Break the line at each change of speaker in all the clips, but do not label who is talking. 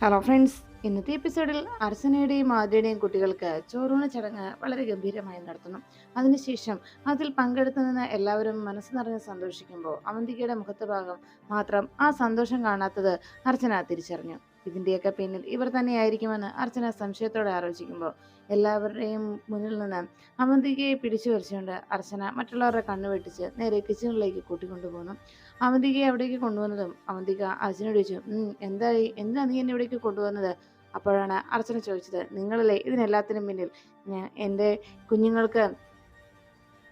Hello friends ഇന്നത്തെ എപ്പിസോഡിൽ അർച്ചനയുടെയും ആദ്യയുടെയും കുട്ടികൾക്ക് ചോറൂണ് ചടങ്ങ് വളരെ ഗംഭീരമായി നടത്തുന്നു. അതിനുശേഷം അതിൽ പങ്കെടുത്തു നിന്ന് എല്ലാവരും മനസ്സ് നിറഞ്ഞ് സന്തോഷിക്കുമ്പോൾ അവന്തികയുടെ മുഖത്ത് ഭാഗം മാത്രം ആ സന്തോഷം കാണാത്തത് അർച്ചന തിരിച്ചറിഞ്ഞു. ഇതിന്റെയൊക്കെ പിന്നിൽ ഇവർ തന്നെയായിരിക്കുമെന്ന് അർച്ചന സംശയത്തോടെ ആലോചിക്കുമ്പോൾ എല്ലാവരുടെയും മുന്നിൽ നിന്ന് അവന്തികയെ പിടിച്ചു വരച്ചുകൊണ്ട് അർച്ചന മറ്റുള്ളവരുടെ കണ്ണു വെട്ടിച്ച് നേരെ കിച്ചണിലേക്ക് കൂട്ടിക്കൊണ്ടുപോകുന്നു അവന്തികയെ അവിടേക്ക് കൊണ്ടുവന്നതും അവന്തിക അർച്ചനോട് ചോദിച്ചു "ഉം, എന്തായി? എന്താ നീ എന്നെ ഇവിടേക്ക് കൊണ്ടുവന്നത്? അപ്പോഴാണ് അർച്ചന ചോദിച്ചത് നിങ്ങളല്ലേ ഇതിനെല്ലാത്തിനും പിന്നിൽ? ഞാൻ എന്റെ കുഞ്ഞുങ്ങൾക്ക്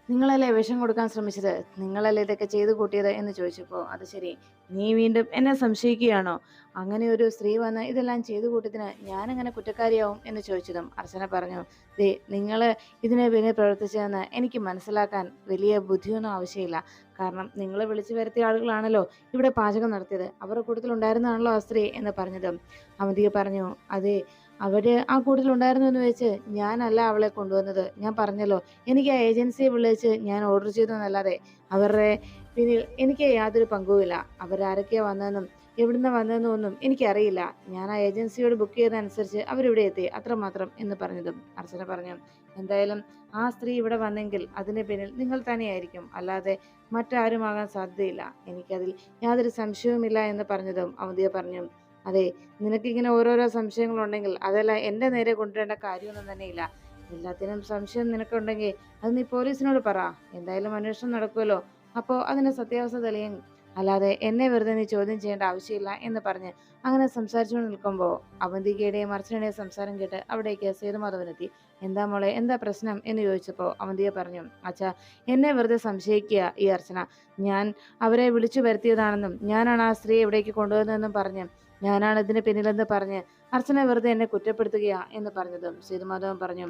നിങ്ങളല്ലേ വിഷം കൊടുക്കാൻ ശ്രമിച്ചത്? നിങ്ങളല്ലേ ഇതൊക്കെ ചെയ്തു കൂട്ടിയത്? എന്ന് ചോദിച്ചപ്പോൾ അത് ശരി. നീ വീണ്ടും എന്നെ സംശയിക്കുകയാണോ? അങ്ങനെ ഒരു സ്ത്രീ വന്ന് ഇതെല്ലാം ചെയ്തു കൂട്ടിയതിന് ഞാനെങ്ങനെ കുറ്റക്കാരിയാവും? എന്ന് ചോദിച്ചതും അർച്ചന പറഞ്ഞു ദേ നിങ്ങൾ ഇതിനെ പിന്നെ പ്രവർത്തിച്ചതെന്ന് എനിക്ക് മനസ്സിലാക്കാൻ വലിയ ബുദ്ധിയൊന്നും ആവശ്യമില്ല. കാരണം നിങ്ങൾ വിളിച്ചു വരുത്തിയ ആളുകളാണല്ലോ ഇവിടെ പാചകം നടത്തിയത്. അവരുടെ കൂട്ടത്തിലുണ്ടായിരുന്നതാണല്ലോ ആ സ്ത്രീ എന്ന് പറഞ്ഞതും. അവന്തിക പറഞ്ഞു അതെ അവർ ആ കൂട്ടത്തിലുണ്ടായിരുന്നു എന്ന് വെച്ച് ഞാനല്ല അവളെ കൊണ്ടുവന്നത്. ഞാൻ പറഞ്ഞല്ലോ എനിക്ക് ആ ഏജൻസിയെ വിളിച്ച് ഞാൻ ഓർഡർ ചെയ്തു എന്നല്ലാതെ അവരുടെ പിന്നിൽ എനിക്ക് യാതൊരു പങ്കുമില്ല. അവരാരൊക്കെയാ വന്നതെന്നും എവിടുന്ന് വന്നതെന്നും ഒന്നും എനിക്കറിയില്ല. ഞാൻ ആ ഏജൻസിയോട് ബുക്ക് ചെയ്തതനുസരിച്ച് അവരിവിടെ എത്തി അത്രമാത്രം എന്ന് പറഞ്ഞതും അർച്ചന പറഞ്ഞു. എന്തായാലും ആ സ്ത്രീ ഇവിടെ വന്നെങ്കിൽ അതിന് പിന്നിൽ നിങ്ങൾ തന്നെയായിരിക്കും. അല്ലാതെ മറ്റാരുമാകാൻ സാധ്യതയില്ല. എനിക്കതിൽ യാതൊരു സംശയവുമില്ല എന്ന് പറഞ്ഞതും അവധിയെ പറഞ്ഞു. അതെ നിനക്കിങ്ങനെ ഓരോരോ സംശയങ്ങളുണ്ടെങ്കിൽ അതെല്ലാം എന്റെ നേരെ കൊണ്ടുവരേണ്ട കാര്യമൊന്നും തന്നെയില്ല. എല്ലാത്തിനും സംശയം നിനക്കുണ്ടെങ്കിൽ അത് നീ പോലീസിനോട് പറ. എന്തായാലും അന്വേഷണം നടക്കുമല്ലോ. അപ്പോൾ അതിന്റെ സത്യാവസ്ഥ തെളിയും. അല്ലാതെ എന്നെ വെറുതെ നീ ചോദ്യം ചെയ്യേണ്ട ആവശ്യമില്ല എന്ന് പറഞ്ഞ് അങ്ങനെ സംസാരിച്ചുകൊണ്ട് നിൽക്കുമ്പോൾ അവന്തികയുടെയും അർച്ചനയുടെയും സംസാരം കേട്ട് അവിടേക്ക് സേതുമാധവനെത്തി. എന്താ മോളെ എന്താ പ്രശ്നം എന്ന് ചോദിച്ചപ്പോൾ അവന്തിക പറഞ്ഞു അച്ഛാ എന്നെ വെറുതെ സംശയിക്കുക ഈ അർച്ചന. ഞാൻ അവരെ വിളിച്ചു വരുത്തിയതാണെന്നും ഞാനാണ് ആ സ്ത്രീയെ ഇവിടേക്ക് കൊണ്ടുവന്നതെന്നും പറഞ്ഞ് ഞാനാണ് ഇതിന് പിന്നിലെന്ന് പറഞ്ഞ് അർച്ചന വെറുതെ എന്നെ കുറ്റപ്പെടുത്തുകയാ എന്ന് പറഞ്ഞതും സേതുമാധവൻ പറഞ്ഞു.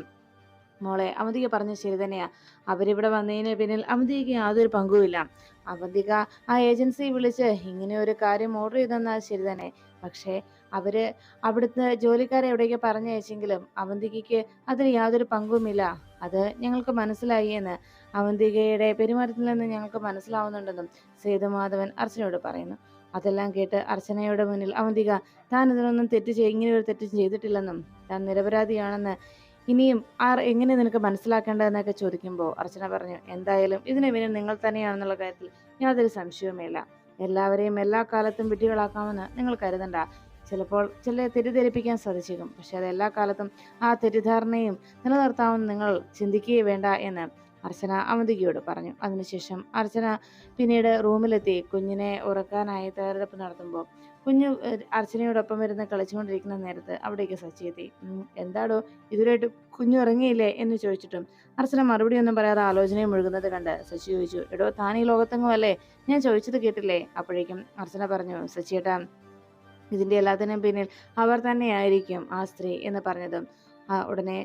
മോളെ അവന്തിക പറഞ്ഞ ശരി തന്നെയാ. അവരിവിടെ വന്നതിന് പിന്നിൽ അവന്തികയ്ക്ക് യാതൊരു പങ്കുമില്ല. അവന്തിക ആ ഏജൻസി വിളിച്ച് ഇങ്ങനെ ഒരു കാര്യം ഓർഡർ ചെയ്തെന്നാൽ ശരി തന്നെ. പക്ഷേ അവർ അവിടുത്തെ ജോലിക്കാരെ എവിടേക്ക് പറഞ്ഞയച്ചെങ്കിലും അവന്തികയ്ക്ക് അതിൽ യാതൊരു പങ്കുമില്ല. അത് ഞങ്ങൾക്ക് മനസ്സിലായി എന്ന് അവന്തികയുടെ പെരുമാറ്റത്തിൽ നിന്ന് ഞങ്ങൾക്ക് മനസ്സിലാവുന്നുണ്ടെന്നും സേതുമാധവൻ അർച്ചനയോട് പറയുന്നു. അതെല്ലാം കേട്ട് അർച്ചനയുടെ മുന്നിൽ അവന്തിക താൻ ഇതിനൊന്നും തെറ്റ് ചെയ് ഇങ്ങനെ ഒരു തെറ്റും ചെയ്തിട്ടില്ലെന്നും താൻ നിരപരാധിയാണെന്ന് ഇനിയും ആർ എങ്ങനെ നിനക്ക് മനസ്സിലാക്കേണ്ടതെന്നൊക്കെ ചോദിക്കുമ്പോൾ അർച്ചന പറഞ്ഞു എന്തായാലും ഇതിനെ പിന്നെ നിങ്ങൾ തന്നെയാണെന്നുള്ള കാര്യത്തിൽ യാതൊരു സംശയവുമില്ല. എല്ലാവരെയും എല്ലാ കാലത്തും വിഡ്ഢികളാക്കാമെന്ന് നിങ്ങൾ കരുതണ്ട. ചിലപ്പോൾ ചില തെറ്റിദ്ധരിപ്പിക്കാൻ സാധിച്ചേക്കും പക്ഷെ അത് എല്ലാ കാലത്തും ആ തെറ്റിദ്ധാരണയും നിലനിർത്താമെന്ന് നിങ്ങൾ ചിന്തിക്കുകയേ വേണ്ട എന്ന് അർച്ചന അവന്തികയോട് പറഞ്ഞു. അതിനുശേഷം അർച്ചന പിന്നീട് റൂമിലെത്തി. കുഞ്ഞിനെ ഉറക്കാനായി തയ്യാറെടുപ്പ് നടത്തുമ്പോൾ കുഞ്ഞു അർച്ചനയോടൊപ്പം ഇരുന്ന് കളിച്ചുകൊണ്ടിരിക്കുന്ന നേരത്ത് അവിടേക്ക് സച്ചി എത്തി. "ഉം, എന്താടോ ഇതുവരെയായിട്ട് കുഞ്ഞു ഉറങ്ങിയില്ലേ? എന്ന് ചോദിച്ചിട്ടും അർച്ചന മറുപടി ഒന്നും പറയാതെ ആലോചനയും മുഴുകുന്നത് കണ്ട് സച്ചി ചോദിച്ചു എടോ താൻ ഈ ലോകത്തെങ്ങും അല്ലേ? ഞാൻ ചോദിച്ചത് കേട്ടില്ലേ? അപ്പോഴേക്കും അർച്ചന പറഞ്ഞു സച്ചിയേട്ടാ ഇതിന്റെ എല്ലാത്തിനും പിന്നിൽ അവർ തന്നെയായിരിക്കും ആ സ്ത്രീ എന്ന് പറഞ്ഞതും ഉടനെ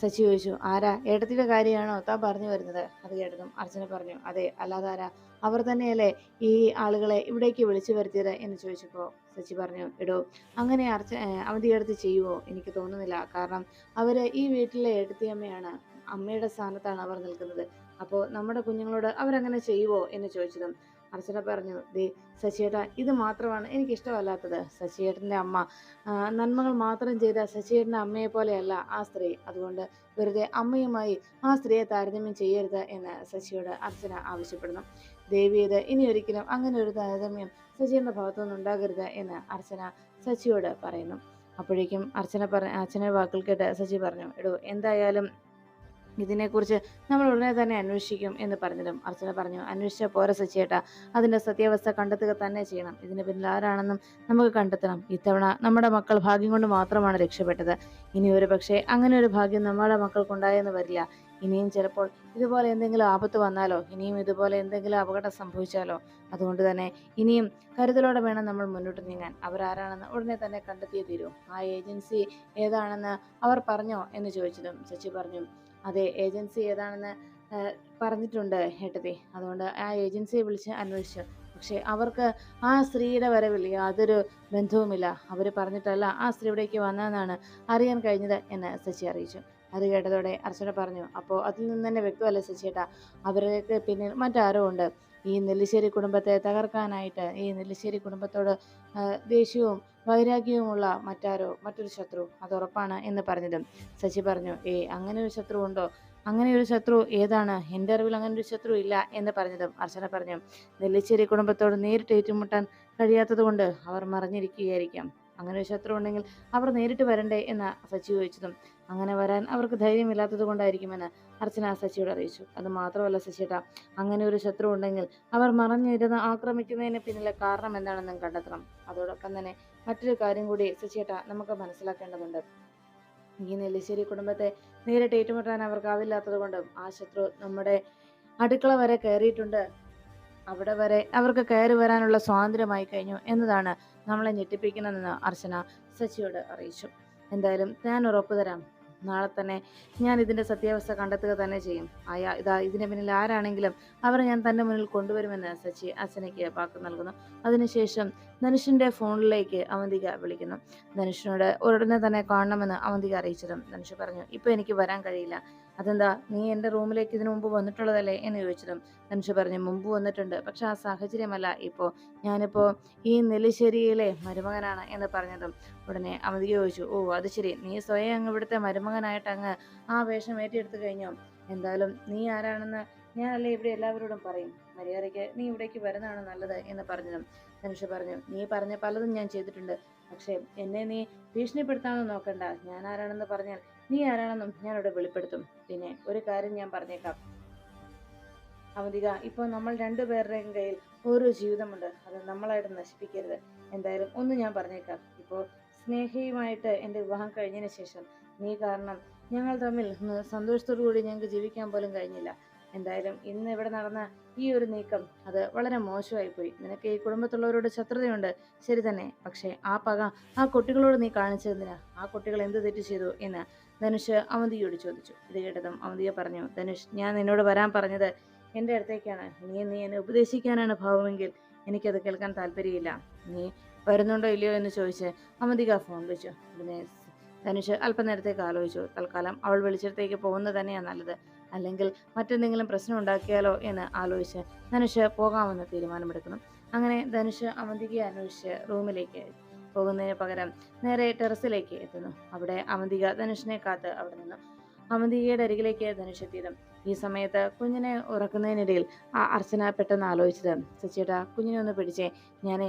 സച്ചി ചോദിച്ചു ആരാ? ഏട്ടത്തിയുടെ കാര്യമാണോ താൻ പറഞ്ഞു വരുന്നത്? അത് കേട്ടതും അർച്ചന പറഞ്ഞു അതെ അല്ലാതെ ആരാ? അവർ തന്നെയല്ലേ ഈ ആളുകളെ ഇവിടേക്ക് വിളിച്ചു വരുത്തിയത്? എന്ന് ചോദിച്ചപ്പോൾ സച്ചി പറഞ്ഞു എടോ അങ്ങനെ അർച്ച അവധിയെടുത്ത് ചെയ്യുമോ എനിക്ക് തോന്നുന്നില്ല. കാരണം അവർ ഈ വീട്ടിലെ ഏട്ടത്തിയമ്മയാണ് അമ്മയുടെ സ്ഥാനത്താണ് അവർ നിൽക്കുന്നത്. അപ്പോൾ നമ്മുടെ കുഞ്ഞുങ്ങളോട് അവരങ്ങനെ ചെയ്യുമോ എന്ന് ചോദിച്ചതും അർച്ചന പറഞ്ഞു ദേ ശശിയേട്ടാ ഇത് മാത്രമാണ് എനിക്ക് ഇഷ്ടമല്ലാത്തത് സച്ചിയേട്ടന്റെ അമ്മ നന്മകൾ മാത്രം ചെയ്ത ശശിയേട്ടന്റെ അമ്മയെ പോലെയല്ല ആ സ്ത്രീ. അതുകൊണ്ട് വെറുതെ അമ്മയുമായി ആ സ്ത്രീയെ താരതമ്യം ചെയ്യരുത് എന്ന് ശശിയോട് അർച്ചന ആവശ്യപ്പെടുന്നു. ദേവി ഇത് ഇനി ഒരിക്കലും അങ്ങനെ ഒരു താരതമ്യം ശശിയുടെ ഭാഗത്തുനിന്ന് ഉണ്ടാകരുത് എന്ന് അർച്ചന ശശിയോട് പറയുന്നു. അപ്പോഴേക്കും അർച്ചന പറ അർച്ചന വാക്കുകൾ കേട്ട് ശശി പറഞ്ഞു എടോ എന്തായാലും ഇതിനെക്കുറിച്ച് നമ്മൾ ഉടനെ തന്നെ അന്വേഷിക്കും എന്ന് പറഞ്ഞതും അർച്ചന പറഞ്ഞു. അന്വേഷിച്ച പോരെ സച്ചിയേട്ട. അതിന്റെ സത്യാവസ്ഥ കണ്ടെത്തുക തന്നെ ചെയ്യണം. ഇതിന് പിന്നിൽ ആരാണെന്നും നമുക്ക് കണ്ടെത്തണം. ഇത്തവണ നമ്മുടെ മക്കൾ ഭാഗ്യം കൊണ്ട് മാത്രമാണ് രക്ഷപ്പെട്ടത്. ഇനി ഒരു പക്ഷേ അങ്ങനെ ഒരു ഭാഗ്യം നമ്മുടെ മക്കൾക്കുണ്ടായെന്ന് വരില്ല. ഇനിയും ചിലപ്പോൾ ഇതുപോലെ എന്തെങ്കിലും ആപത്ത് വന്നാലോ? ഇനിയും ഇതുപോലെ എന്തെങ്കിലും അപകടം സംഭവിച്ചാലോ? അതുകൊണ്ട് തന്നെ ഇനിയും കരുതലോടെ വേണം നമ്മൾ മുന്നോട്ട് നീങ്ങാൻ. അവരാരാണെന്ന് ഉടനെ തന്നെ കണ്ടെത്തിയേ തീരൂ. ആ ഏജൻസി ഏതാണെന്ന് അവർ പറഞ്ഞോ എന്ന് ചോദിച്ചതും സച്ചി പറഞ്ഞു. അതെ ഏജൻസി ഏതാണെന്ന് പറഞ്ഞിട്ടുണ്ട് ഏട്ടത്തി. അതുകൊണ്ട് ആ ഏജൻസിയെ വിളിച്ച് അന്വേഷിച്ചു. പക്ഷേ അവർക്ക് ആ സ്ത്രീയുടെ വരവിൽ യാതൊരു ബന്ധവുമില്ല. അവർ പറഞ്ഞിട്ടല്ല ആ സ്ത്രീ ഇവിടേക്ക് വന്നതെന്നാണ് അറിയാൻ കഴിഞ്ഞത് എന്ന് സച്ചി അറിയിച്ചു. അത് കേട്ടതോടെ അർച്ചന പറഞ്ഞു അപ്പോൾ അതിൽ നിന്ന് തന്നെ വ്യക്തമല്ല സച്ചിയേട്ടാ? അവർക്ക് പിന്നിൽ മറ്റാരോ ഉണ്ട്? ഈ നെല്ലിശ്ശേരി കുടുംബത്തെ തകർക്കാനായിട്ട് ഈ നെല്ലിശ്ശേരി കുടുംബത്തോട് ദേഷ്യവും വൈരാഗ്യവുമുള്ള മറ്റാരോ മറ്റൊരു ശത്രു അത് ഉറപ്പാണ് എന്ന് പറഞ്ഞതും. ശശി പറഞ്ഞു ഏ അങ്ങനെ ഒരു ശത്രു ഉണ്ടോ അങ്ങനെ ഒരു ശത്രു ഏതാണ്? എന്റെ അറിവിൽ അങ്ങനെ ഒരു ശത്രു ഇല്ല എന്ന് പറഞ്ഞതും അർച്ചന പറഞ്ഞു. നെല്ലിശ്ശേരി കുടുംബത്തോട് നേരിട്ട് ഏറ്റുമുട്ടാൻ കഴിയാത്തത് കൊണ്ട് അവർ മറിഞ്ഞിരിക്കുകയായിരിക്കാം. അങ്ങനെ ഒരു ശത്രു ഉണ്ടെങ്കിൽ അവർ നേരിട്ട് വരണ്ടേ എന്ന് സച്ചി ചോദിച്ചതും അങ്ങനെ വരാൻ അവർക്ക് ധൈര്യമില്ലാത്തത് കൊണ്ടായിരിക്കുമെന്ന് അർച്ചന സച്ചിയോട് അറിയിച്ചു. അത് മാത്രമല്ല ശശിയേട്ട അങ്ങനെ ഒരു ശത്രു ഉണ്ടെങ്കിൽ അവർ മറഞ്ഞിരുന്ന് ആക്രമിക്കുന്നതിന് പിന്നിലെ കാരണം എന്താണെന്നും കണ്ടെത്തണം. അതോടൊപ്പം തന്നെ മറ്റൊരു കാര്യം കൂടി ശശിയേട്ട നമുക്ക് മനസ്സിലാക്കേണ്ടതുണ്ട്. ഈ നെല്ലിശ്ശേരി കുടുംബത്തെ നേരിട്ട് ഏറ്റുമുട്ടാൻ അവർക്കാവില്ലാത്തത് കൊണ്ടും ആ ശത്രു നമ്മുടെ അടുക്കള വരെ കയറിയിട്ടുണ്ട്. അവിടെ വരെ അവർക്ക് കയറി വരാനുള്ള സ്വാതന്ത്ര്യമായി കഴിഞ്ഞു എന്നതാണ് നമ്മളെ ഞെട്ടിപ്പിക്കണമെന്ന് അർച്ചന സച്ചിയോട് അറിയിച്ചു. എന്തായാലും ഞാൻ ഉറപ്പ് തരാം. നാളെ തന്നെ ഞാൻ ഇതിന്റെ സത്യാവസ്ഥ കണ്ടെത്തുക തന്നെ ചെയ്യും. അയാ ഇതാ ഇതിന് പിന്നിൽ ആരാണെങ്കിലും അവരെ ഞാൻ തന്റെ മുന്നിൽ കൊണ്ടുവരുമെന്ന് സച്ചി അച്ഛനയ്ക്ക് വാക്ക് നൽകുന്നു. അതിനുശേഷം ധനുഷിന്റെ ഫോണിലേക്ക് അവന്തിക വിളിക്കുന്നു. ധനുഷിനോട് ഉടനെ തന്നെ കാണണമെന്ന് അവന്തിക അറിയിച്ചതും ധനുഷ് പറഞ്ഞു ഇപ്പോൾ എനിക്ക് വരാൻ കഴിയില്ല. അതെന്താ നീ എന്റെ റൂമിലേക്ക് ഇതിനു മുമ്പ് വന്നിട്ടുള്ളതല്ലേ? എന്ന് ചോദിച്ചതും ധനുഷ് പറഞ്ഞു മുമ്പ് വന്നിട്ടുണ്ട്. പക്ഷെ ആ സാഹചര്യമല്ല. ഇപ്പോൾ ഞാനിപ്പോൾ ഈ നെല്ലിശ്ശേരിയിലെ മരുമകനാണ് എന്ന് പറഞ്ഞതും ഉടനെ അമിതി ചോദിച്ചു ഓ അത് ശരി. നീ സ്വയം അങ്ങ് ഇവിടുത്തെ മരുമകനായിട്ട് അങ്ങ് ആ വേഷം ഏറ്റെടുത്തു കഴിഞ്ഞോ? എന്തായാലും നീ ആരാണെന്ന് ഞാനല്ലേ ഇവിടെ എല്ലാവരോടും പറയും. മര്യാദയ്ക്ക് നീ ഇവിടേക്ക് വരുന്നതാണ് നല്ലത് എന്ന് പറഞ്ഞതും ധനുഷ് പറഞ്ഞു നീ പറഞ്ഞ പലതും ഞാൻ ചെയ്തിട്ടുണ്ട്. പക്ഷേ എന്നെ നീ ഭീഷണിപ്പെടുത്താമെന്ന് നോക്കണ്ട. ഞാൻ ആരാണെന്ന് പറഞ്ഞാൽ നീ ആരാണെന്നും ഞാനിവിടെ വെളിപ്പെടുത്തും. പിന്നെ ഒരു കാര്യം ഞാൻ പറഞ്ഞേക്കാം. അവധിക ഇപ്പോൾ നമ്മൾ രണ്ടുപേരുടെയും കയ്യിൽ ഓരോ ജീവിതമുണ്ട്. അത് നമ്മളായിട്ട് നശിപ്പിക്കരുത്. എന്തായാലും ഒന്ന് ഞാൻ പറഞ്ഞേക്കാം. ഇപ്പോ സ്നേഹയുമായിട്ട് എന്റെ വിവാഹം കഴിഞ്ഞതിന് ശേഷം നീ കാരണം ഞങ്ങൾ തമ്മിൽ സന്തോഷത്തോടു കൂടി ഞങ്ങൾക്ക് ജീവിക്കാൻ പോലും കഴിഞ്ഞില്ല. എന്തായാലും ഇന്ന് ഇവിടെ നടന്ന ഈ ഒരു നീക്കം അത് വളരെ മോശമായി പോയി. നിനക്ക് ഈ കുടുംബത്തുള്ളവരോട് ശത്രുതയുണ്ട്. ശരി തന്നെ. പക്ഷേ ആ പക ആ കുട്ടികളോട് നീ കാണിച്ചതിന് ആ കുട്ടികൾ എന്ത് തെറ്റ് ചെയ്തു എന്ന് ധനുഷ് അവന്തിയോട് ചോദിച്ചു. ഇത് കേട്ടതും അവന്തിയെ പറഞ്ഞു ധനുഷ് ഞാൻ നിന്നോട് വരാൻ പറഞ്ഞത് എന്റെ അടുത്തേക്കാണ്. നീ നീ എന്നെ ഉപദേശിക്കാനാണ് ഭാവമെങ്കിൽ എനിക്കത് കേൾക്കാൻ താല്പര്യമില്ല. നീ വരുന്നുണ്ടോ ഇല്ലയോ എന്ന് ചോദിച്ച് അവന്തിക ഫോൺ വിളിച്ചു പിന്നെ ധനുഷ് അല്പനേരത്തേക്ക് ആലോചിച്ചു. തൽക്കാലം അവൾ വിളിച്ചിടത്തേക്ക് പോകുന്നത് തന്നെയാണ് നല്ലത്. അല്ലെങ്കിൽ മറ്റെന്തെങ്കിലും പ്രശ്നം ഉണ്ടാക്കിയാലോ എന്ന് ആലോചിച്ച് ധനുഷ് പോകാമെന്ന് തീരുമാനമെടുക്കുന്നു. അങ്ങനെ ധനുഷ് അവന്തികയെ അന്വേഷിച്ച് റൂമിലേക്ക് പോകുന്നതിന് പകരം നേരെ ടെറസിലേക്ക് എത്തുന്നു. അവിടെ അവന്തിക ധനുഷിനെ കാത്ത് അവിടെ നിന്നു. അവന്തികയുടെ അരികിലേക്ക് ധനുഷ് എത്തിയതും ഈ സമയത്ത് കുഞ്ഞിനെ ഉറക്കുന്നതിനിടയിൽ ആ അർച്ചന പെട്ടെന്ന് ആലോചിച്ചത് സച്ചിയേട്ടാ കുഞ്ഞിനെ ഒന്ന് പിടിച്ചേ. ഞാൻ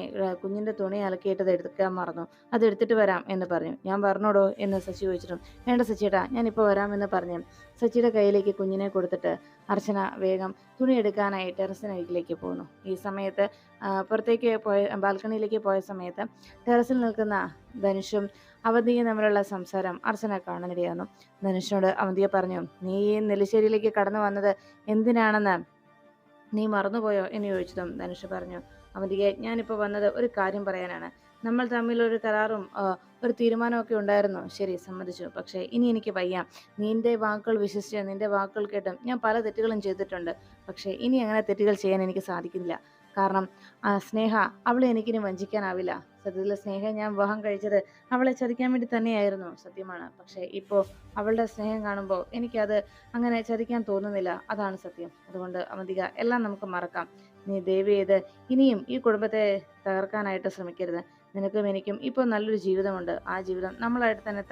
കുഞ്ഞിന്റെ തുണി അലക്കിയിട്ടത് എടുക്കാൻ മറന്നു. അത് എടുത്തിട്ട് വരാം എന്ന് പറഞ്ഞു. ഞാൻ പറഞ്ഞോടോ? എന്ന് സച്ചി ചോദിച്ചിട്ടും വേണ്ട സച്ചിയേട്ടാ ഞാനിപ്പോൾ വരാമെന്ന് പറഞ്ഞു. സച്ചിയുടെ കയ്യിലേക്ക് കുഞ്ഞിനെ കൊടുത്തിട്ട് അർച്ചന വേഗം തുണി എടുക്കാനായി ടെറസിനരികിലേക്ക് പോകുന്നു ഈ സമയത്ത് പുറത്തേക്ക് പോയ ബാൽക്കണിയിലേക്ക് പോയ സമയത്ത് ടെറസിൽ നിൽക്കുന്ന ധനുഷും അവന്തിയും തമ്മിലുള്ള സംസാരം അർച്ചന കാണാനിടയായിരുന്നു ധനുഷിനോട് അവന്തിയെ പറഞ്ഞു നീ ഈ നെല്ലിശ്ശേരിയിലേക്ക് കടന്നു വന്നത് എന്തിനാണെന്ന്? നീ മറന്നുപോയോ? എന്ന് ചോദിച്ചതും ധനുഷ് പറഞ്ഞു അവന്തിയെ ഞാനിപ്പോൾ വന്നത് ഒരു കാര്യം പറയാനാണ്. നമ്മൾ തമ്മിൽ ഒരു കരാറും ഒരു തീരുമാനമൊക്കെ ഉണ്ടായിരുന്നു. ശരി സമ്മതിച്ചു. പക്ഷേ ഇനി എനിക്ക് വയ്യ. നിന്റെ വാക്കുകൾ വിശ്വസിച്ച് നിന്റെ വാക്കുകൾ കേട്ടും ഞാൻ പല തെറ്റുകളും ചെയ്തിട്ടുണ്ട്. പക്ഷേ ഇനി അങ്ങനെ തെറ്റുകൾ ചെയ്യാൻ എനിക്ക് സാധിക്കുന്നില്ല. കാരണം സ്നേഹ അവളെ എനിക്കിനി വഞ്ചിക്കാനാവില്ല. സത്യത്തിൽ സ്നേഹം ഞാൻ വിവാഹം കഴിച്ചത് അവളെ ചതിക്കാൻ വേണ്ടി തന്നെയായിരുന്നു സത്യമാണ്. പക്ഷേ ഇപ്പോൾ അവളുടെ സ്നേഹം കാണുമ്പോൾ എനിക്കത് അങ്ങനെ ചതിക്കാൻ തോന്നുന്നില്ല. അതാണ് സത്യം. അതുകൊണ്ട് അവന്തിക എല്ലാം നമുക്ക് മറക്കാം. നീ ദയവ് ചെയ്ത് ഇനിയും ഈ കുടുംബത്തെ തകർക്കാനായിട്ട് ശ്രമിക്കരുത്. നിനക്കും എനിക്കും ഇപ്പോൾ നല്ലൊരു ജീവിതമുണ്ട്. ആ ജീവിതം നമ്മളായിട്ട് തന്നെ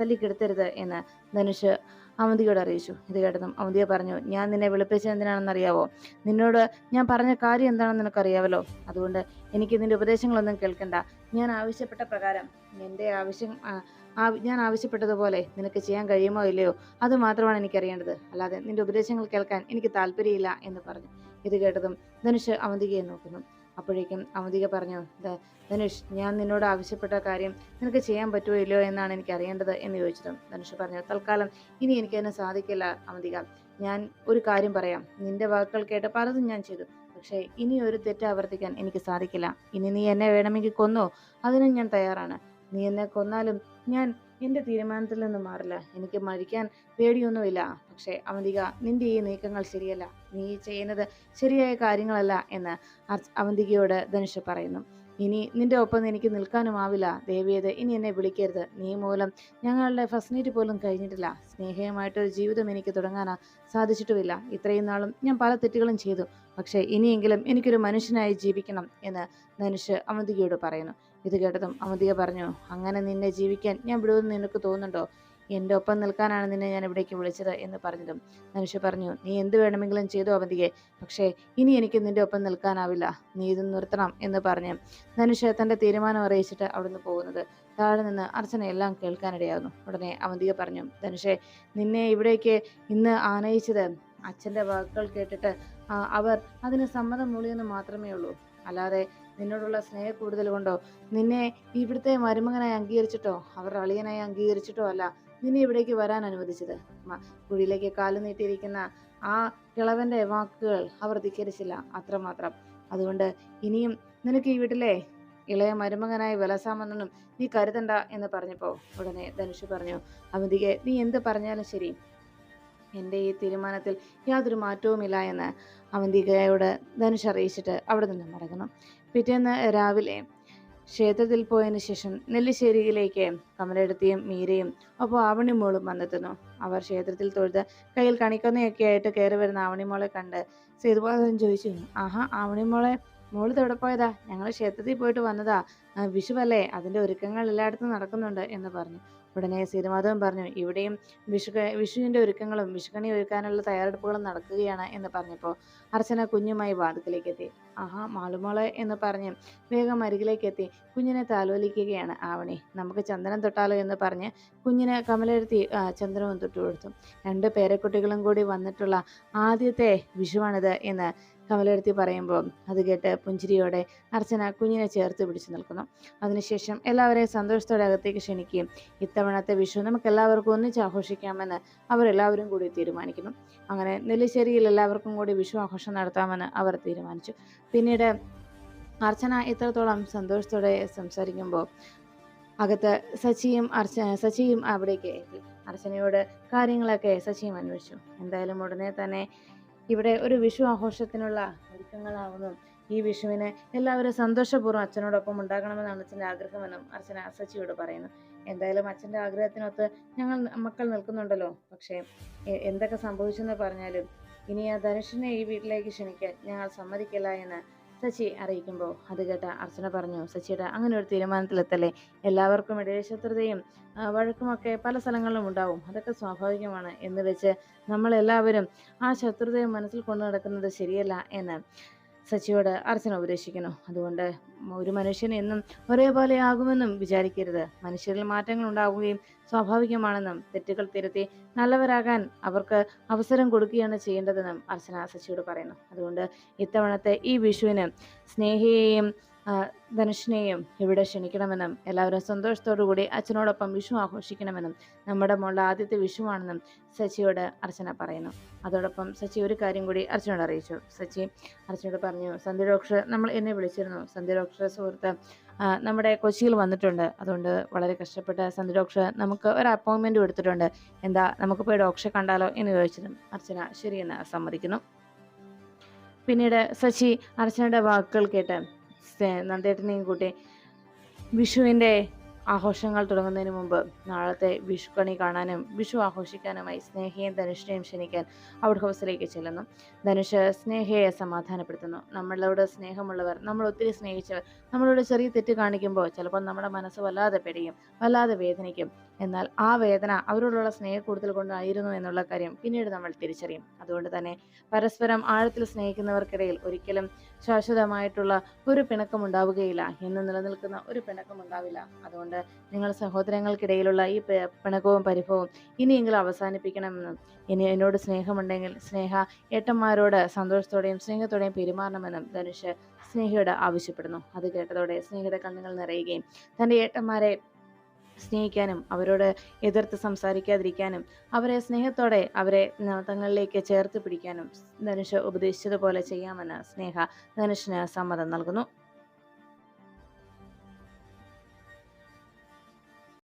തല്ലിക്കെടുത്തരുത് എന്ന് ധനുഷ് അവന്തിയോട് അറിയിച്ചു. ഇത് കേട്ടതും അവന്തിയ പറഞ്ഞു ഞാൻ നിന്നെ വിളിപ്പിച്ചത് എന്തിനാണെന്ന് അറിയാവോ നിന്നോട് ഞാൻ പറഞ്ഞ കാര്യം എന്താണെന്ന് നിനക്കറിയാവല്ലോ? അതുകൊണ്ട് എനിക്ക് നിന്റെ ഉപദേശങ്ങളൊന്നും കേൾക്കണ്ട. ഞാൻ ആവശ്യപ്പെട്ട പ്രകാരം എന്റെ ആവശ്യം ഞാൻ ആവശ്യപ്പെട്ടതുപോലെ നിനക്ക് ചെയ്യാൻ കഴിയുമോ ഇല്ലയോ? അത് മാത്രമാണ് എനിക്കറിയേണ്ടത്. അല്ലാതെ നിന്റെ ഉപദേശങ്ങൾ കേൾക്കാൻ എനിക്ക് താല്പര്യമില്ല എന്ന് പറഞ്ഞു. ഇത് കേട്ടതും ധനുഷ് അവന്തികയെ നോക്കുന്നു. അപ്പോഴേക്കും അവധിക പറഞ്ഞു "ദ- ധനുഷ് ഞാൻ നിന്നോട് ആവശ്യപ്പെട്ട കാര്യം നിനക്ക് ചെയ്യാൻ പറ്റുമോ ഇല്ലയോ എന്നാണ് എനിക്ക് അറിയേണ്ടത് എന്ന് ചോദിച്ചതും ധനുഷ് പറഞ്ഞു തൽക്കാലം ഇനി എനിക്കതിന് സാധിക്കില്ല അവധിക. ഞാൻ ഒരു കാര്യം പറയാം. നിന്റെ വാക്കുകൾ കേട്ട് പലതും ഞാൻ ചെയ്തു. പക്ഷേ ഇനി ഒരു തെറ്റ് ആവർത്തിക്കാൻ എനിക്ക് സാധിക്കില്ല. ഇനി നീ എന്നെ വേണമെങ്കിൽ കൊന്നോ? അതിനും ഞാൻ തയ്യാറാണ്. നീ എന്നെ കൊന്നാലും ഞാൻ എന്റെ തീരുമാനത്തിൽ നിന്ന് മാറില്ല. എനിക്ക് മരിക്കാൻ പേടിയൊന്നുമില്ല. പക്ഷേ അവന്തിക നിന്റെ ഈ നീക്കങ്ങൾ ശരിയല്ല. നീ ചെയ്യുന്നത് ശരിയായ കാര്യങ്ങളല്ല എന്ന് അവന്തികയോട് ധനുഷ് പറയുന്നു. ഇനി നിന്റെ ഒപ്പം എനിക്ക് നിൽക്കാനുമാവില്ല ദേവിയത് ഇനി എന്നെ വിളിക്കരുത്. നീ മൂലം ഞങ്ങളുടെ ഫസ്റ്റ് പോലും കഴിഞ്ഞിട്ടില്ല. സ്നേഹമായിട്ടൊരു ജീവിതം എനിക്ക് തുടങ്ങാനാ സാധിച്ചിട്ടുമില്ല. ഇത്രയും നാളും ഞാൻ പല തെറ്റുകളും ചെയ്തു. പക്ഷേ ഇനിയെങ്കിലും എനിക്കൊരു മനുഷ്യനായി ജീവിക്കണം എന്ന് ധനുഷ് അവന്തികയോട് പറയുന്നു. ഇത് കേട്ടതും അമിതിക പറഞ്ഞു അങ്ങനെ നിന്നെ ജീവിക്കാൻ ഞാൻ വിടുമെന്ന് നിനക്ക് തോന്നുന്നുണ്ടോ? എന്റെ ഒപ്പം നിൽക്കാനാണ് നിന്നെ ഞാൻ ഇവിടേക്ക് വിളിച്ചത് എന്ന് പറഞ്ഞതും. മനുഷ്യ പറഞ്ഞു നീ എന്ത് വേണമെങ്കിലും ചെയ്തു അവന്തികെ പക്ഷേ ഇനി എനിക്ക് നിന്റെ ഒപ്പം നിൽക്കാനാവില്ല. നീ ഇത് നിർത്തണം എന്ന് പറഞ്ഞു. മനുഷ്യ തന്റെ തീരുമാനം അറിയിച്ചിട്ട് അവിടുന്ന് പോകുന്നത്. താഴെ നിന്ന് അർച്ചന എല്ലാം കേൾക്കാനിടയാകുന്നു ഉടനെ അവന്തിക പറഞ്ഞു ധനുഷെ നിന്നെ ഇവിടേക്ക് ഇന്ന് ആനയിച്ചത് അച്ഛന്റെ വാക്കുകൾ കേട്ടിട്ട് അവർ അതിന് സമ്മതം മൂളിയെന്ന് മാത്രമേ ഉള്ളൂ. അല്ലാതെ നിന്നോടുള്ള സ്നേഹ കൂടുതൽ കൊണ്ടോ? നിന്നെ ഇവിടുത്തെ മരുമകനായി അംഗീകരിച്ചിട്ടോ? അവരുടെ അളിയനായി അംഗീകരിച്ചിട്ടോ അല്ല. നിന്നെ ഇവിടേക്ക് വരാൻ അനുവദിച്ചത്. കുഴിയിലേക്ക് കാലു നീട്ടിയിരിക്കുന്ന ആ കിളവന്റെ വാക്കുകൾ അവർ ധിക്കരിച്ചില്ല. അത്രമാത്രം. അതുകൊണ്ട് ഇനിയും നിനക്ക് ഈ വീട്ടിലെ ഇളയ മരുമകനായി വിലസാമെന്നൊന്നും നീ കരുതണ്ട എന്ന് പറഞ്ഞപ്പോ ഉടനെ ധനുഷ് പറഞ്ഞു അവന്തികെ നീ എന്ത് പറഞ്ഞാലും ശരി. എന്റെ ഈ തീരുമാനത്തിൽ യാതൊരു മാറ്റവുമില്ല എന്ന് അവന്തികയോട് ധനുഷ് അറിയിച്ചിട്ട് അവിടെ നിന്ന് മടങ്ങുന്നു പിറ്റേന്ന് രാവിലെ ക്ഷേത്രത്തിൽ പോയതിനു ശേഷം നെല്ലിശ്ശേരിയിലേക്ക് കമലെടുത്തിയും മീരയും ഒപ്പം ആവണിമോളും വന്നെത്തുന്നു. അവർ ക്ഷേത്രത്തിൽ തൊഴുത് കയ്യിൽ കണിക്കൊന്നയൊക്കെ ആയിട്ട് കയറി വരുന്ന ആവണിമോളെ കണ്ട് സേതുബോധൻ ചോദിച്ചു ആഹാ ആവണിമോളെ മോൾ എവിടെ പോയതാ? ഞങ്ങൾ ക്ഷേത്രത്തിൽ പോയിട്ട് വന്നതാ. വിഷുവല്ലേ? അതിന്റെ ഒരുക്കങ്ങൾ എല്ലായിടത്തും നടക്കുന്നുണ്ട് എന്ന് പറഞ്ഞു. ഉടനെ സീതമാധവൻ പറഞ്ഞു ഇവിടെയും വിഷു വിഷുവിന്റെ ഒരുക്കങ്ങളും വിഷുക്കണി ഒരുക്കാനുള്ള തയ്യാറെടുപ്പുകളും നടക്കുകയാണ് എന്ന് പറഞ്ഞപ്പോൾ അർച്ചന കുഞ്ഞുമായി വാതിക്കലേക്ക് എത്തി ആഹാ മാളുമോളെ എന്ന് പറഞ്ഞ് വേഗം അരികിലേക്ക് എത്തി കുഞ്ഞിനെ താലോലിക്കുകയാണ് ആവണി. നമുക്ക് ചന്ദനം തൊട്ടാലോ എന്ന് പറഞ്ഞ് കുഞ്ഞിനെ കമലെടുത്തി ചന്ദനവും തൊട്ടു കൊടുത്തു രണ്ട് പേരക്കുട്ടികളും കൂടി വന്നിട്ടുള്ള ആദ്യത്തെ വിഷുവാണിത് എന്ന് കമലെടുത്തി പറയുമ്പോൾ അത് കേട്ട് പുഞ്ചിരിയോടെ അർച്ചന കുഞ്ഞിനെ ചേർത്ത് പിടിച്ചു നിൽക്കുന്നു. അതിനുശേഷം എല്ലാവരെയും സന്തോഷത്തോടെ അകത്തേക്ക് ക്ഷണിക്കുകയും ഇത്തവണത്തെ വിഷു നമുക്ക് എല്ലാവർക്കും ഒന്നിച്ച് ആഘോഷിക്കാമെന്ന് അവരെല്ലാവരും കൂടി തീരുമാനിക്കുന്നു. അങ്ങനെ നെല്ലിശ്ശേരിയിൽ എല്ലാവർക്കും കൂടി വിഷു ആഘോഷം നടത്താമെന്ന് അവർ തീരുമാനിച്ചു. പിന്നീട് അർച്ചന ഇത്രത്തോളം സന്തോഷത്തോടെ സംസാരിക്കുമ്പോൾ അകത്ത് സച്ചിയും അർച്ച സച്ചിയും അവിടേക്ക് എത്തി. അർച്ചനയോട് കാര്യങ്ങളൊക്കെ സച്ചിയും അന്വേഷിച്ചു. എന്തായാലും ഉടനെ തന്നെ ഇവിടെ ഒരു വിഷു ആഘോഷത്തിനുള്ള ഒരുക്കങ്ങളാവുന്നു. ഈ വിഷുവിനെ എല്ലാവരും സന്തോഷപൂർവം അച്ഛനോടൊപ്പം ഉണ്ടാകണമെന്നാണ് അച്ഛന്റെ ആഗ്രഹമെന്നും അർച്ചന അസച്ചിയോട് പറയുന്നു. എന്തായാലും അച്ഛന്റെ ആഗ്രഹത്തിനൊത്ത് ഞങ്ങൾ മക്കൾ നിൽക്കുന്നുണ്ടല്ലോ. പക്ഷേ എന്തൊക്കെ സംഭവിച്ചെന്ന് പറഞ്ഞാലും ഇനി ആ ധനുഷിനെ ഈ വീട്ടിലേക്ക് ക്ഷണിക്കാൻ ഞങ്ങൾ സമ്മതിക്കില്ല എന്ന് സച്ചി അറിയിക്കുമ്പോൾ അത് കേട്ട അർച്ചന പറഞ്ഞു സച്ചിയുടെ അങ്ങനെ ഒരു തീരുമാനത്തിലെത്തല്ലേ? എല്ലാവർക്കും ഇടയിൽ ശത്രുതയും വഴക്കുമൊക്കെ പല സ്ഥലങ്ങളിലും ഉണ്ടാവും. അതൊക്കെ സ്വാഭാവികമാണ്. എന്ന് വെച്ച് നമ്മളെല്ലാവരും ആ ശത്രുതയെ മനസ്സിൽ കൊണ്ടു നടക്കുന്നത് ശരിയല്ല എന്ന് സച്ചിയോട് അർച്ചന ഉപദേശിക്കുന്നു. അതുകൊണ്ട് ഒരു മനുഷ്യൻ എന്നും ഒരേപോലെ ആകുമെന്നും വിചാരിക്കരുത്. മനുഷ്യരിൽ മാറ്റങ്ങൾ ഉണ്ടാവുകയും സ്വാഭാവികമാണെന്നും തെറ്റുകൾ തിരുത്തി നല്ലവരാകാൻ അവർക്ക് അവസരം കൊടുക്കുകയാണ് ചെയ്യേണ്ടതെന്നും അർച്ചന സച്ചിയോട് പറയുന്നു. അതുകൊണ്ട് ഇത്തവണത്തെ ഈ വിഷുവിന് സ്നേഹിയെയും ധനുഷിനെയും ഇവിടെ ക്ഷണിക്കണമെന്നും എല്ലാവരും സന്തോഷത്തോടു കൂടി അച്ഛനോടൊപ്പം വിഷു ആഘോഷിക്കണമെന്നും നമ്മുടെ മോളുടെ ആദ്യത്തെ വിഷുവാണെന്നും സച്ചിയോട് അർച്ചന പറയുന്നു. അതോടൊപ്പം സച്ചി ഒരു കാര്യം കൂടി അർച്ചനോട് അറിയിച്ചു. സച്ചി അർച്ചനോട് പറഞ്ഞു സന്ധ്യ ഡോക്ടർ നമ്മൾ എന്നെ വിളിച്ചിരുന്നു. സന്ധ്യ സുഹൃത്ത് നമ്മുടെ കൊച്ചിയിൽ വന്നിട്ടുണ്ട്. അതുകൊണ്ട് വളരെ കഷ്ടപ്പെട്ട് സന്ധ്യ ഡോക്ടർ നമുക്ക് ഒരു അപ്പോയിൻമെന്റ് കൊടുത്തിട്ടുണ്ട്. എന്താ നമുക്ക് പോയി ഡോക്ടറെ കണ്ടാലോ എന്ന് ചോദിച്ചതും അർച്ചന ശരിയെന്ന് സമ്മതിക്കുന്നു. പിന്നീട് സച്ചി അർച്ചനയുടെ വാക്കുകൾ കേട്ട് നന്ദേട്ടനെയും കൂട്ടി വിഷുവിന്റെ ആഘോഷങ്ങൾ തുടങ്ങുന്നതിന് മുമ്പ് നാളത്തെ വിഷുക്കണി കാണാനും വിഷു ആഘോഷിക്കാനുമായി സ്നേഹയും ധനുഷിനെയും ക്ഷണിക്കാൻ ഔട്ട് ഹൗസിലേക്ക് ചെല്ലുന്നു. ധനുഷ് സ്നേഹയെ സമാധാനപ്പെടുത്തുന്നു. നമ്മളോട് സ്നേഹമുള്ളവർ നമ്മൾ ഒത്തിരി സ്നേഹിച്ചവർ നമ്മളോട് ചെറിയ തെറ്റ് കാണിക്കുമ്പോൾ ചിലപ്പോൾ നമ്മുടെ മനസ്സ് വല്ലാതെ പെടിയും വല്ലാതെ വേദനിക്കും. എന്നാൽ ആ വേദന അവരോടുള്ള സ്നേഹ കൂടുതൽ കൊണ്ടായിരുന്നു എന്നുള്ള കാര്യം പിന്നീട് നമ്മൾ തിരിച്ചറിയും. അതുകൊണ്ട് തന്നെ പരസ്പരം ആഴത്തിൽ സ്നേഹിക്കുന്നവർക്കിടയിൽ ഒരിക്കലും ശാശ്വതമായിട്ടുള്ള ഒരു പിണക്കം ഉണ്ടാവുകയില്ല എന്ന് നിലനിൽക്കുന്ന ഒരു പിണക്കം ഉണ്ടാവില്ല അതുകൊണ്ട് നിങ്ങൾ സഹോദരങ്ങൾക്കിടയിലുള്ള ഈ പിണക്കവും പരിഭവവും ഇനിയെങ്കിലും അവസാനിപ്പിക്കണമെന്നും ഇനി എന്നോട് സ്നേഹമുണ്ടെങ്കിൽ സ്നേഹ ഏട്ടന്മാരോട് സന്തോഷത്തോടെയും സ്നേഹത്തോടെയും പെരുമാറണമെന്നും ധനുഷ് സ്നേഹയോട് ആവശ്യപ്പെടുന്നു. അത് കേട്ടതോടെ സ്നേഹയുടെ കണ്ണുകൾ നിറയുകയും തന്റെ ഏട്ടന്മാരെ സ്നേഹിക്കാനും അവരോട് എതിർത്ത് സംസാരിക്കാതിരിക്കാനും അവരെ സ്നേഹത്തോടെ അവരെ തങ്ങളിലേക്ക് ചേർത്ത് പിടിക്കാനും ധനുഷ് ഉപദേശിച്ചതുപോലെ ചെയ്യാമെന്ന് സ്നേഹ ധനുഷിന് സമ്മതം നൽകുന്നു.